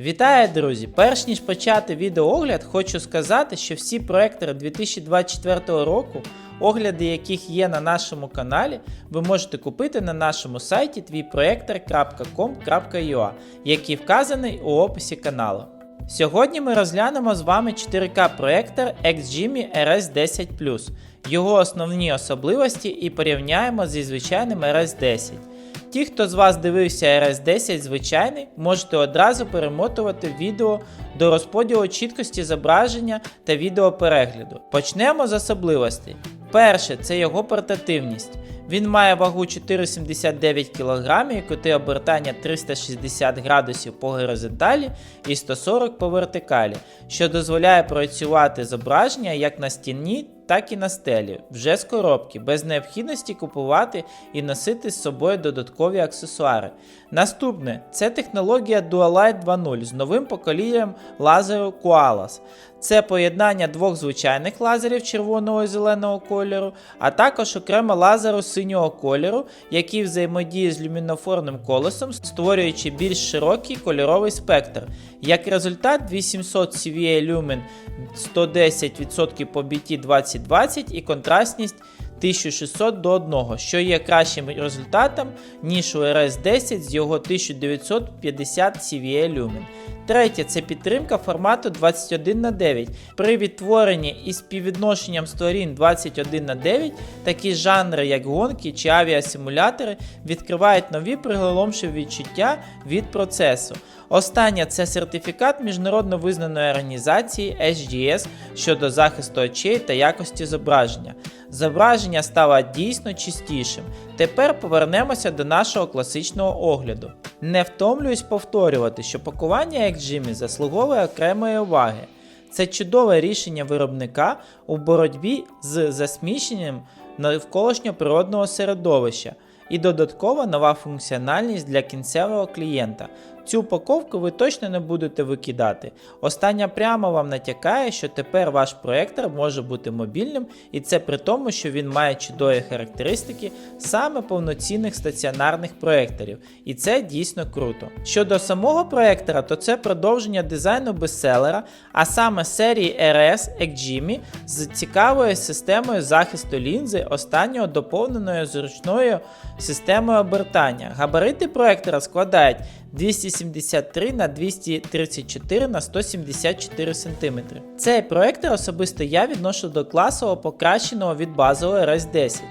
Вітаю, друзі! Перш ніж почати відеоогляд, хочу сказати, що всі проектори 2024 року, огляди яких є на нашому каналі, ви можете купити на нашому сайті твійпроектор.com.ua, який вказаний у описі каналу. Сьогодні ми розглянемо з вами 4К проектор XGIMI RS10 його основні особливості і порівняємо зі звичайним RS10. Ті, хто з вас дивився RS10 звичайний, можете одразу перемотувати відео до розподілу чіткості зображення та відеоперегляду. Почнемо з особливостей. Перше це його портативність. Він має вагу 4,79 кг кути обертання 360 градусів по горизонталі і 140 по вертикалі, що дозволяє працювати зображення як на стіні, так і на стелі, вже з коробки, без необхідності купувати і носити з собою додаткові аксесуари. Наступне це технологія Dualight 2.0 з новим поколінням лазеру Koalas. Це поєднання двох звичайних лазерів червоного і зеленого кольору, а також окремо лазеру синього кольору, який взаємодіє з люмінофорним колесом, створюючи більш широкий кольоровий спектр. Як результат, 800 CVA Lumen 110% по BT 2020 і контрастність 1600 до 1, що є кращим результатом, ніж у RS10 з його 1950 CVA Lumen. Третє це підтримка формату 21 на 9. При відтворенні із співвідношенням сторін 21 на 9 такі жанри, як гонки чи авіасимулятори, відкривають нові приголомші відчуття від процесу. Останнє це сертифікат міжнародно визнаної організації HDS щодо захисту очей та якості зображення. Зображення стало дійсно чистішим. Тепер повернемося до нашого класичного огляду. Не втомлююсь повторювати, що пакування як Jimmy заслуговує окремої уваги. Це чудове рішення виробника у боротьбі з засміченням навколишнього природного середовища і додаткова нова функціональність для кінцевого клієнта. Цю упаковку ви точно не будете викидати. Остання прямо вам натякає, що тепер ваш проектор може бути мобільним, і це при тому, що він має чудові характеристики саме повноцінних стаціонарних проекторів. І це дійсно круто. Щодо самого проектора, то це продовження дизайну бестселера, а саме серії RS Ekjimi з цікавою системою захисту лінзи, останнього доповненою зручною системою обертання. Габарити проектора складають 273 на 234 на 174 см. Цей проектор особисто я відношу до класового покращеного від базового RS10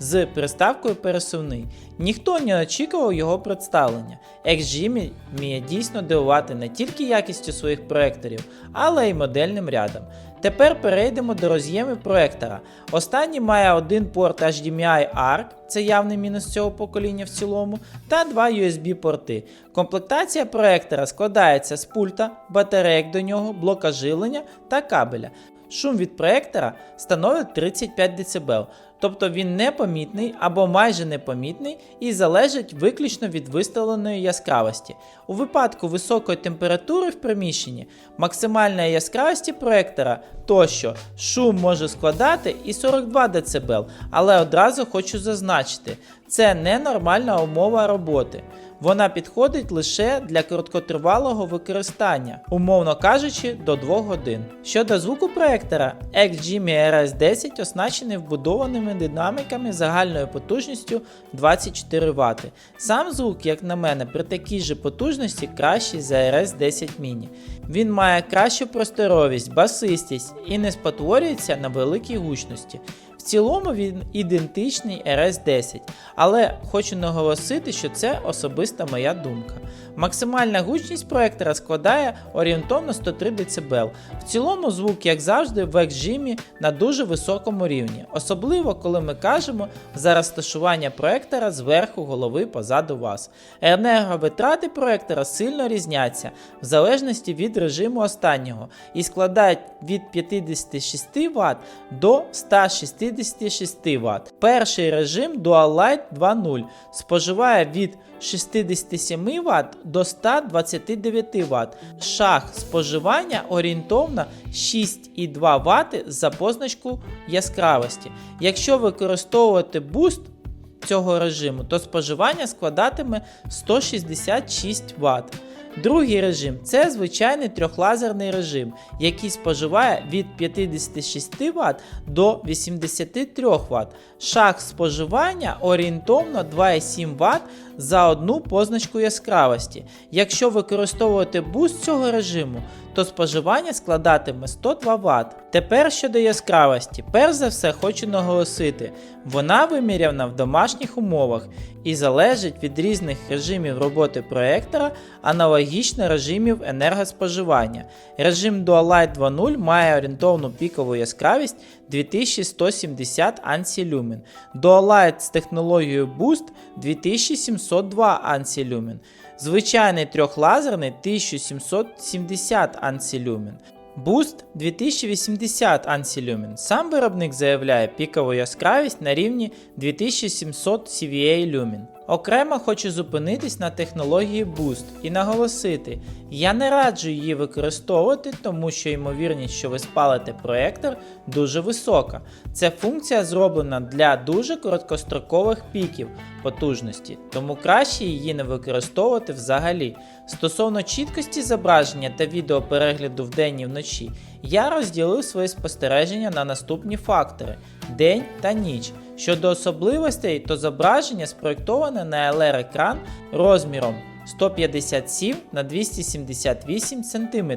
з приставкою пересувний. Ніхто не очікував його представлення. XG вміє дійсно дивувати не тільки якістю своїх проекторів, але й модельним рядом. Тепер перейдемо до роз'ємів проектора. Останній має один порт HDMI ARC, це явний мінус цього покоління в цілому, та два USB порти. Комплектація проектора складається з пульта, батарейок до нього, блока живлення та кабеля. Шум від проектора становить 35 дБ, тобто він непомітний або майже непомітний і залежить виключно від виставленої яскравості. У випадку високої температури в приміщенні, максимальної яскравості проектора тощо шум може складати і 42 дБ, але одразу хочу зазначити, це ненормальна умова роботи. Вона підходить лише для короткотривалого використання, умовно кажучи, до 2 годин. Щодо звуку проектора, XGMI RS10 оснащений вбудованими динаміками загальною потужністю 24 Вт. Сам звук, як на мене, при такій же потужності кращий за RS10 Mini. Він має кращу просторовість, басистість і не спотворюється на великій гучності. Цілому він ідентичний RS10, але хочу наголосити, що це особиста моя думка. Максимальна гучність проектора складає орієнтовно 103 дБ. В цілому звук, як завжди, в XGIMI на дуже високому рівні, особливо коли ми кажемо за розташування проектора зверху голови позаду вас. Енерговитрати проектора сильно різняться в залежності від режиму останнього і складають від 56 Вт до 166 Вт. Перший режим Dual Light 2.0 споживає від 67 Вт до 129 Вт. Шах споживання орієнтовно 6,2 Вт за позначку яскравості. Якщо використовувати буст цього режиму, то споживання складатиме 166 Вт. Другий режим це звичайний трьохлазерний режим, який споживає від 56 Вт до 83 Вт. Шаг споживання орієнтовно 2,7 Вт за одну позначку яскравості. Якщо використовувати буст цього режиму, то споживання складатиме 102 Вт. Тепер щодо яскравості, перш за все хочу наголосити, вона виміряна в домашніх умовах і залежить від різних режимів роботи проектора, аналогічно режимів енергоспоживання. Режим Dualight 2.0 має орієнтовну пікову яскравість 2170 Ансі люмен. Dualight з технологією Boost 2702 Ансі люмен. Звичайний трьохлазерний 1770 Ансі люмен. Boost 2080 Ансі. Сам виробник заявляє пікову яскравість на рівні 2700 CVA люмен. Окремо хочу зупинитись на технології Boost і наголосити, я не раджу її використовувати, тому що ймовірність, що ви спалите проектор, дуже висока. Ця функція зроблена для дуже короткострокових піків потужності, тому краще її не використовувати взагалі. Стосовно чіткості зображення та відеоперегляду вдень і вночі, я розділив свої спостереження на наступні фактори: день та ніч. Щодо особливостей, то зображення спроєктоване на LR екран розміром 157 на 278 см.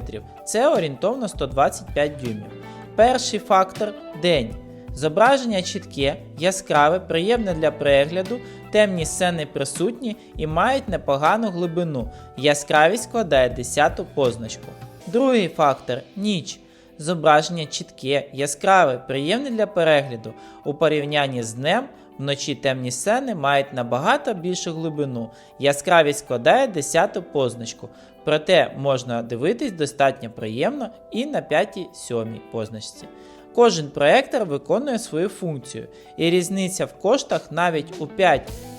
Це орієнтовно 125 дюймів. Перший фактор день. Зображення чітке, яскраве, приємне для перегляду, темні сцени присутні і мають непогану глибину. Яскравість складає 10 позначку. Другий фактор ніч. Зображення чітке, яскраве, приємне для перегляду. У порівнянні з днем вночі темні сцени мають набагато більшу глибину. Яскравість складає 10 позначку. Проте можна дивитись достатньо приємно і на 5-7 позначці. Кожен проектор виконує свою функцію, і різниця в коштах навіть у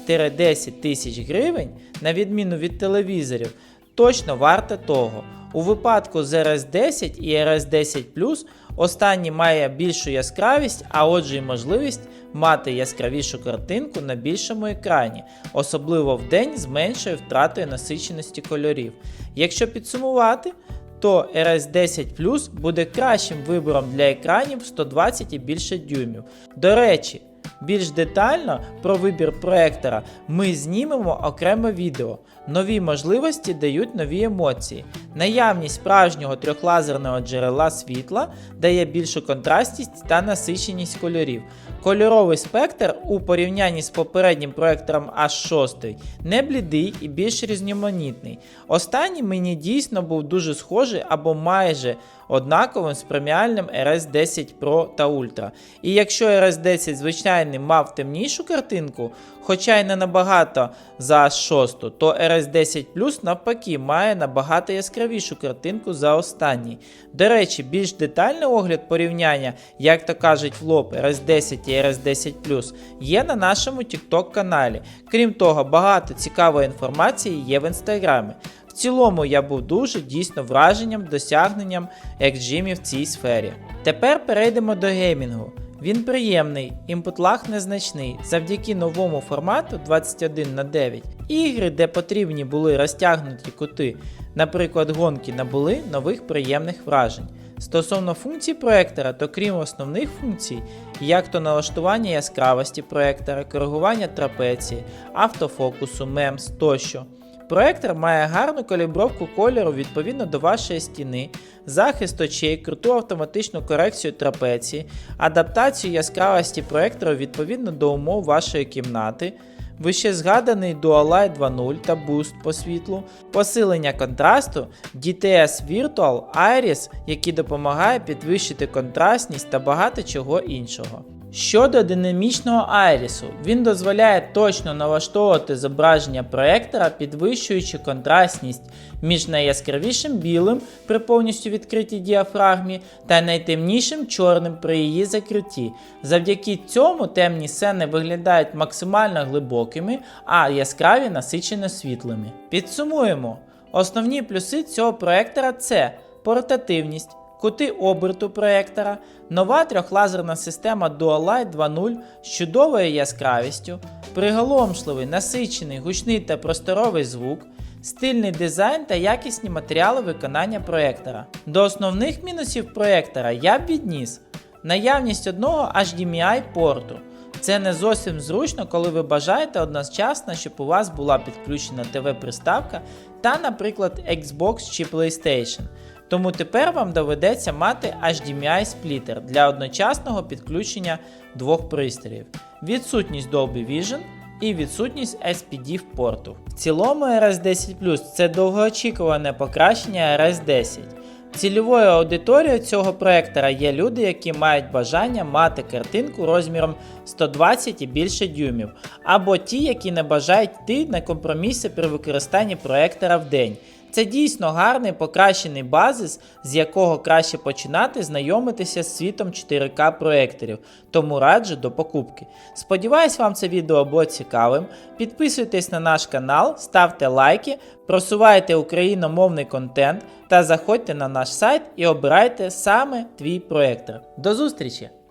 5-10 тисяч гривень, на відміну від телевізорів, точно варта того. У випадку з RS10 і RS10 останній має більшу яскравість, а отже й можливість мати яскравішу картинку на більшому екрані, особливо в день з меншою втратою насиченості кольорів. Якщо підсумувати, то RS10 Plus буде кращим вибором для екранів 120 і більше дюймів. До речі, більш детально про вибір проектора ми знімемо окреме відео. Нові можливості дають нові емоції. Наявність справжнього трьохлазерного джерела світла дає більшу контрастність та насиченість кольорів. Кольоровий спектр у порівнянні з попереднім проектором H6 не блідий і більш різноманітний. Останній мені дійсно був дуже схожий або майже однаковим з преміальним RS10 Pro та Ultra. І якщо RS10 звичайний мав темнішу картинку, хоча й не набагато за H6, то RS10 Plus навпаки має набагато яскравішу картинку за останній. До речі, більш детальний огляд порівняння, як то кажуть в лоб RS10 і RS10 є на нашому TikTok каналі. Крім того, багато цікавої інформації є в інстаграмі. В цілому я був дуже дійсно враженням, досягненням XGM в цій сфері. Тепер перейдемо до геймінгу. Він приємний, імпутлаг незначний, завдяки новому формату 21 на 9 ігри, де потрібні були розтягнуті кути, наприклад, гонки набули нових приємних вражень. Стосовно функцій проектора, то крім основних функцій, як то налаштування яскравості проектора, коригування трапеції, автофокусу, мемс тощо. Проектор має гарну калібровку кольору відповідно до вашої стіни, захист очей, круту автоматичну корекцію трапеції, адаптацію яскравості проектора відповідно до умов вашої кімнати, вище згаданий Dualight 2.0 та Boost по світлу, посилення контрасту, DTS Virtual Iris, який допомагає підвищити контрастність та багато чого іншого. Щодо динамічного айрісу, він дозволяє точно налаштовувати зображення проектора, підвищуючи контрастність між найяскравішим білим при повністю відкритій діафрагмі та найтемнішим чорним при її закритті. Завдяки цьому темні сцени виглядають максимально глибокими, а яскраві насичено світлими. Підсумуємо: основні плюси цього проектора це портативність кути оберту проектора, нова трьохлазерна система Dualight 2.0 з чудовою яскравістю, приголомшливий, насичений, гучний та просторовий звук, стильний дизайн та якісні матеріали виконання проєктора. До основних мінусів проєктора я б відніс наявність одного HDMI порту. Це не зовсім зручно, коли ви бажаєте одночасно, щоб у вас була підключена ТВ-приставка та, наприклад, Xbox чи PlayStation. Тому тепер вам доведеться мати HDMI сплітер для одночасного підключення двох пристроїв, відсутність Dolby Vision і відсутність SPD в порту. В цілому RS10 Plus це довгоочікуване покращення RS10. Цільовою аудиторією цього проектора є люди, які мають бажання мати картинку розміром 120 і більше дюймів, або ті, які не бажають йти на компроміси при використанні проектора в день. Це дійсно гарний покращений базис, з якого краще починати знайомитися з світом 4К проекторів, тому раджу до покупки. Сподіваюсь, вам це відео було цікавим. Підписуйтесь на наш канал, ставте лайки, просувайте україномовний контент та заходьте на наш сайт і обирайте саме твій проектор. До зустрічі!